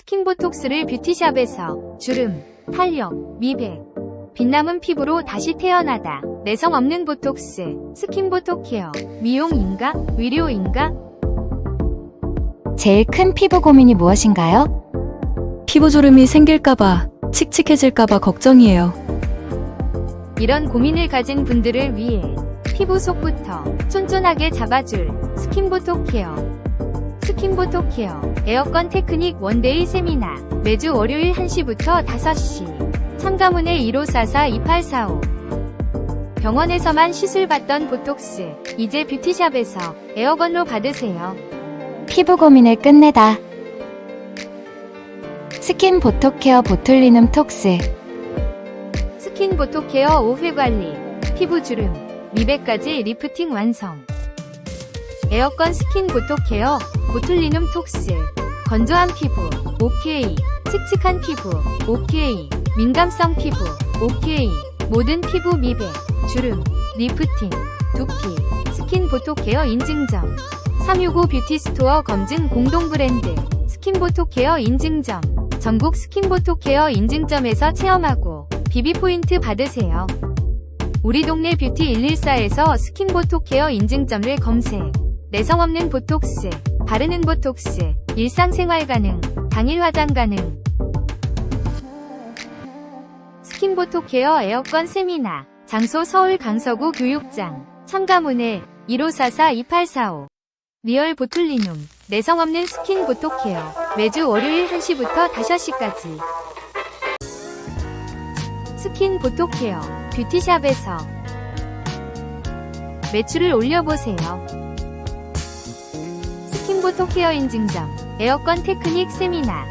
스킨 보톡스를 뷰티샵에서 주름, 탄력, 미백, 빛남은 피부로 다시 태어나다. 내성 없는 보톡스, 스킨 보톡 케어, 미용인가? 의료인가? 제일 큰 피부 고민이 무엇인가요? 피부주름이 생길까봐, 칙칙해질까봐 걱정이에요. 이런 고민을 가진 분들을 위해 피부 속부터 쫀쫀하게 잡아줄 스킨 보톡 케어. 스킨보톡 케어 에어건 테크닉 원데이 세미나 매주 월요일 1시부터 5시 참가문의 1544-2845 병원에서만 시술받던 보톡스 이제 뷰티샵에서 에어건로 받으세요. 피부 고민을 끝내다. 스킨 보톡 케어 보툴리눔 톡스. 스킨 보톡 케어 5회 관리, 피부 주름, 미백까지 리프팅 완성. 에어건 스킨 보톡 케어, 보툴리눔 톡스. 건조한 피부, 오케이. 칙칙한 피부, 오케이. 민감성 피부, 오케이. 모든 피부 미백, 주름, 리프팅, 두피, 스킨 보톡 케어 인증점. 365 뷰티 스토어 검증 공동 브랜드, 스킨 보톡 케어 인증점. 전국 스킨 보톡 케어 인증점에서 체험하고 비비 포인트 받으세요. 우리 동네 뷰티 114에서 스킨 보톡 케어 인증점을 검색. 내성 없는 보톡스, 바르는 보톡스, 일상생활 가능, 당일 화장 가능. 스킨 보톡 케어 에어건 세미나, 장소 서울 강서구 교육장, 참가문의 1544-2845. 리얼 보툴리눔, 내성 없는 스킨 보톡 케어, 매주 월요일 1시부터 5시까지. 스킨 보톡 케어, 뷰티샵에서 매출을 올려보세요. 보톡 케어 인증점, 에어건 테크닉 세미나,